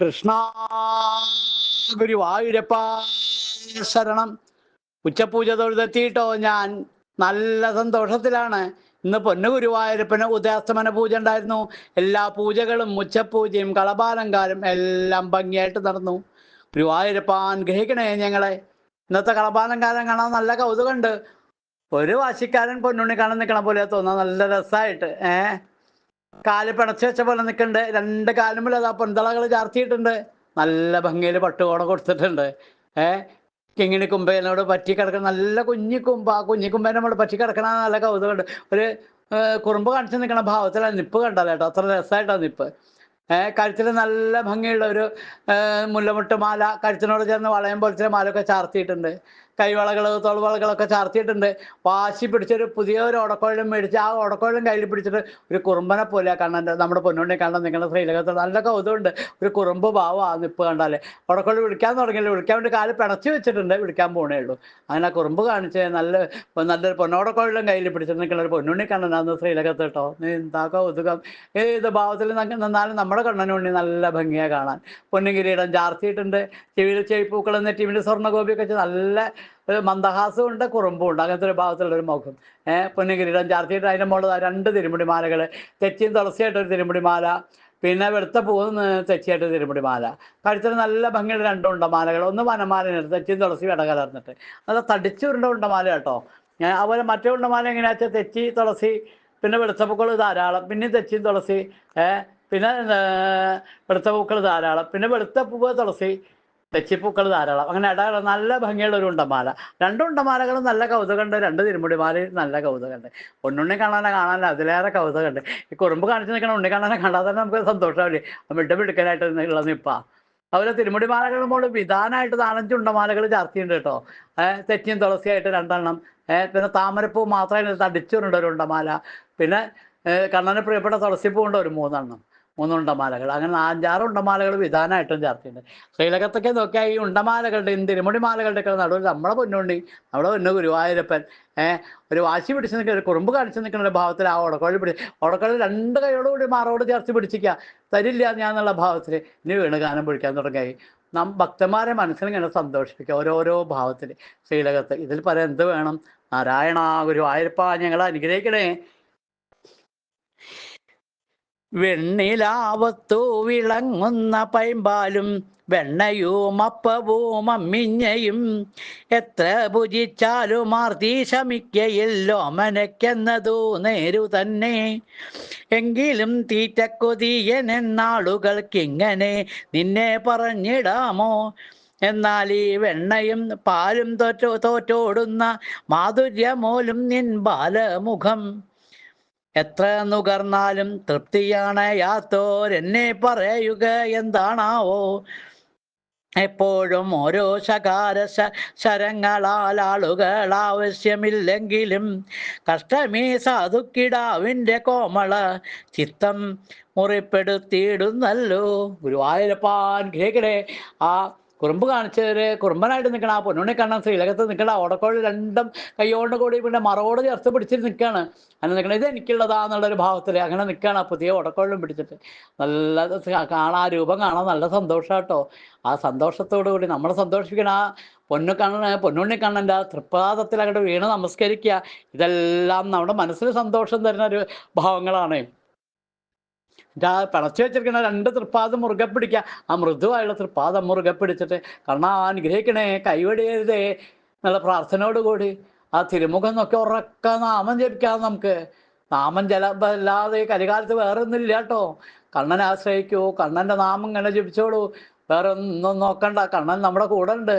കൃഷ്ണ ഗുരുവായൂരപ്പ ശരണം. ഉച്ചപൂജ തൊഴുതെത്തിയിട്ടോ ഞാൻ. നല്ല സന്തോഷത്തിലാണ്. ഇന്ന് പൊന്നു ഗുരുവായൂരപ്പന് ഉദയാസ്തമന പൂജ ഉണ്ടായിരുന്നു. എല്ലാ പൂജകളും ഉച്ചപൂജയും കളപാലങ്കാരും എല്ലാം ഭംഗിയായിട്ട് നടന്നു. ഗുരുവായൂരപ്പ അനുഗ്രഹിക്കണേ ഞങ്ങളെ. ഇന്നത്തെ കളപാലങ്കാരം കാണാൻ നല്ല കൗതുകമുണ്ട്. ഒരു വാശിക്കാരൻ പൊന്നുണ്ണി കാണാൻ നിൽക്കണ പോലെ തോന്നാൻ നല്ല രസമായിട്ട് ഏഹ് കാൽ പിണച്ച് വെച്ച പോലെ നിൽക്കുന്നുണ്ട് രണ്ട് കാലും അതാ പൊന്തളകൾ ചാർത്തിയിട്ടുണ്ട്. നല്ല ഭംഗിയിൽ പട്ടുകോട കൊടുത്തിട്ടുണ്ട്. ഏഹ് കിങ്ങിണി കുമ്പേനോട് പറ്റി കിടക്കണം നല്ല കുഞ്ഞി കുമ്പ ആ കുഞ്ഞി കുമ്പേനെ നമ്മൾ പറ്റി കിടക്കണ നല്ല കൗതുകമുണ്ട് ഒരു കുറുമ്പ് കാണിച്ചു നിൽക്കണ ഭാവത്തിലാണ് നിപ്പ് കണ്ടത് കേട്ടോ. അത്ര രസമായിട്ടാണ് നിപ്പ്. ഏഹ് കഴുത്തിൽ നല്ല ഭംഗിയുള്ള ഒരു മുല്ലമുട്ട് മാല കഴുത്തിനോട് ചേർന്ന് വളയം പോലത്തെ മാലയൊക്കെ ചാർത്തിയിട്ടുണ്ട്. കൈവളകൾ തോൾവളകളൊക്കെ ചാർത്തിയിട്ടുണ്ട്. വാശി പിടിച്ചൊരു പുതിയ ഒരു ഓടക്കോഴം മേടിച്ച് ആ ഓടക്കോഴം കയ്യിൽ പിടിച്ചിട്ട് ഒരു കുറുമ്പനെ പോലെ കണ്ണന്റെ നമ്മുടെ പൊന്നുണ്ണി കണ്ണൻ നിങ്ങളുടെ ശ്രീലകത്ത് നല്ല കൗതുകമുണ്ട്. ഒരു കുറുമ്പ് ഭാവം ആ നിപ്പ് കണ്ടാലേ. ഓടക്കോഴി വിളിക്കാൻ തുടങ്ങിയില്ല. വിളിക്കാൻ വേണ്ടി കാൽ പിണച്ചു വെച്ചിട്ടുണ്ട്. വിളിക്കാൻ പോണേ ഉള്ളൂ. അങ്ങനെ കുറുമ്പ് കാണിച്ച് നല്ല നല്ലൊരു പൊന്നോടക്കോഴിലും കയ്യിൽ പിടിച്ചിട്ട് നിൽക്കുന്ന ഒരു പൊന്നുണ്ണി കണ്ണനാന്ന് ശ്രീലകത്ത് കേട്ടോ. നീ എന്താ കൗതുകം. ഏത് ഭാവത്തിൽ നിന്നാലും നമ്മുടെ കണ്ണനുണ്ണി നല്ല ഭംഗിയാണ് കാണാൻ. പൊന്നുകിരീടം ചാർത്തിയിട്ടുണ്ട്. ചെവിയിൽ ചെവിപ്പൂക്കൾ സ്വർണ സ്വർണഗോപിയൊക്കെ വെച്ച് നല്ല മന്ദഹാസമുണ്ട് കുറുമ്പുണ്ട് അങ്ങനത്തെ ഒരു ഭാഗത്തുള്ള ഒരു മുഖം. ഏഹ് പൊന്നുകിരീടം ചാർത്തിയിട്ട് അതിന്റെ മുകളിൽ രണ്ട് തിരുമുടിമാലകൾ തെച്ചിയും തുളസിയായിട്ടൊരു തിരുമുടിമാല പിന്നെ വെളുത്ത പൂവ് തെച്ചിയായിട്ട് തിരുമുടിമാല. കഴിച്ചിട്ട് നല്ല ഭംഗിയുള്ള രണ്ടുണ്ട ഉണ്ടമാലകൾ. ഒന്ന് വനമാലയാണ് തെച്ചിയും തുളസി വിട കലർന്നിട്ട്. നല്ല തടിച്ചുരുണ്ട ഉണ്ടമാല കേട്ടോ. അതുപോലെ മറ്റേ ഉണ്ടമാല എങ്ങനെയാ വെച്ചാൽ തെച്ചി തുളസി പിന്നെ വെളുത്തപ്പൂക്കൾ ധാരാളം പിന്നെ തെച്ചിയും തുളസി പിന്നെ വെളുത്ത പൂക്കൾ ധാരാളം പിന്നെ വെളുത്ത പൂവ് തുളസി തെച്ചിപ്പൂക്കൾ ധാരാളം. അങ്ങനെ ഇടകള നല്ല ഭംഗിയുള്ള ഒരു ഉണ്ടമാല രണ്ട് ഉണ്ടമാലകളും നല്ല കൗതുകമുണ്ട്. രണ്ട് തിരുമുടിമാലയും നല്ല കൗതുകമുണ്ട്. ഒന്നുണ്ണി കാണാനെ കാണാനല്ല. അതിലേറെ കൗതുകമുണ്ട്. ഈ കുറുമ്പ് കാണിച്ച് നിൽക്കണ ഉണ്ണി കാണാനെ കാണാതെ തന്നെ നമുക്ക് സന്തോഷമാവില്ലേ? മിട്ട് പിടിക്കാനായിട്ട് ഉള്ള നിപ്പ. അതുപോലെ തിരുമുടി മാലകൾ മോൾ വിധാനമായിട്ട് നാലഞ്ച് ഉണ്ടമാലകൾ ചാർത്തിയുണ്ട് കേട്ടോ. തെച്ചിയും തുളസിയായിട്ട് രണ്ടെണ്ണം. പിന്നെ താമരപ്പൂ മാത്രമായിട്ട് തടിച്ചുണ്ട് ഒരു ഉണ്ടമാല പിന്നെ കണ്ണന് പ്രിയപ്പെട്ട തുളസിപ്പൂ ഉണ്ട് ഒരു മൂന്നെണ്ണം. മൂന്ന് ഉണ്ടമാലകൾ അങ്ങനെ അഞ്ചാറ് ഉണ്ടമാലകൾ വിധാനമായിട്ടും ചാർത്തിയുണ്ട് ശ്രീലകത്തൊക്കെ നോക്കിയാൽ ഈ ഉണ്ടമാലകളുടെയും തിരുമുടി മാലകളുടെ ഒക്കെ നടുവിൽ നമ്മളെ പൊന്നുണ്ടി നമ്മുടെ പൊന്നു ഗുരുവായൂരപ്പൻ ഏഹ് ഒരു വാശി പിടിച്ച് നിൽക്കുന്ന ഒരു കുറുമ്പ് കാണിച്ച് നിൽക്കുന്ന ഒരു ഭാവത്തിൽ ആ ഉടക്കോഴി പിടിച്ച് ഉടക്കോഴി രണ്ട് കൈയോടുകൂടി മാറോട് ചേർത്ത് പിടിച്ചിക്കുക തരില്ല ഞാൻ എന്നുള്ള ഭാവത്തിൽ ഇനി വീണ് ഗാനം പിടിക്കാൻ തുടങ്ങി. നാം ഭക്തന്മാരെ മനസ്സിനിങ്ങനെ സന്തോഷിപ്പിക്കുക ഓരോരോ ഭാവത്തിൽ. ശ്രീലകത്ത് ഇതിൽ പറയാൻ എന്ത് വേണം? നാരായണ ഗുരുവായൂരപ്പ ഞങ്ങളെ അനുഗ്രഹിക്കണേ. വെണ്ണിലാവത്തു വിളങ്ങുന്ന പൈമ്പാലും വെണ്ണയും അപ്പവും അമ്മിഞ്ഞയും. എത്ര ഭുജിച്ചാലും ആർത്തി ശമിക്കയില്ലോ മനക്കെന്നതു നേരു തന്നെ. എങ്കിലും തീറ്റക്കൊതിയൻ എന്നാളുകൾക്കിങ്ങനെ നിന്നെ പറഞ്ഞിടാമോ? എന്നാൽ ഈ വെണ്ണയും പാലും തോറ്റോ തോറ്റോടുന്ന മാധുര്യമോലും നിൻ ബാലമുഖം. എത്ര നുകർന്നാലും തൃപ്തിയാണ് യാത്തോർ എന്നെ പറയുക എന്താണാവോ? എപ്പോഴും ഓരോ ശകാര ശരങ്ങളാൽ ആളുകൾ ആവശ്യമില്ലെങ്കിലും കഷ്ടമേ സാധുക്കിടാവിന്റെ കോമള ചിത്തം മുറിപ്പെടുത്തിയിടുന്നല്ലോ. ഗുരുവായൂരപ്പാൻ കേക്കടേ ആ കുറുമ്പ് കാണിച്ചവര് കുറുമ്പനായിട്ട് നിൽക്കണ ആ പൊന്നുണ്ണി കണ്ണൻ ശ്രീലകത്ത് നിൽക്കണ ഓടക്കോഴി രണ്ടും കൈയോണ്ട് കൂടി പിന്നെ മറവോട് ചേർത്ത് പിടിച്ചിട്ട് നിൽക്കുകയാണ് അങ്ങനെ നിൽക്കണം ഇത് എനിക്കുള്ളതാന്നുള്ളൊരു ഭാവത്തിൽ അങ്ങനെ നിൽക്കുകയാണ് പുതിയ ഓടക്കോഴിലും പിടിച്ചിട്ട്. നല്ല കാണാൻ രൂപം കാണാൻ നല്ല സന്തോഷം കേട്ടോ ആ സന്തോഷത്തോടു കൂടി നമ്മൾ സന്തോഷിപ്പിക്കണ ആ പൊന്നു കണ്ണന് പൊന്നുണ്ണി കണ്ണന്റെ ആ തൃപ്പാദത്തിൽ അങ്ങോട്ട് വീണ് നമസ്കരിക്കുക ഇതെല്ലാം നമ്മുടെ മനസ്സിന് സന്തോഷം തരുന്ന ഒരു ഭാവങ്ങളാണ്. പിണച്ചു വെച്ചിരിക്കുന്ന രണ്ട് തൃപ്പാദം മുറുകെ പിടിക്കുക ആ മൃദുവായുള്ള തൃപ്പാദം മുറുകെ പിടിച്ചിട്ട് കണ്ണാ അനുഗ്രഹിക്കണേ കൈവടിയരുതേ എന്നുള്ള പ്രാർത്ഥനയോടുകൂടി ആ തിരുമുഖം നോക്കി ഉറക്ക നാമം ജപിക്കാം നമുക്ക്. നാമം ജലല്ലാതെ കരികാലത്ത് വേറെ ഒന്നുമില്ല കേട്ടോ. കണ്ണനെ ആശ്രയിക്കൂ കണ്ണന്റെ നാമം ഇങ്ങനെ ജപിച്ചോളൂ. വേറെ ഒന്നും നോക്കണ്ട കണ്ണൻ നമ്മുടെ കൂടെ ഉണ്ട്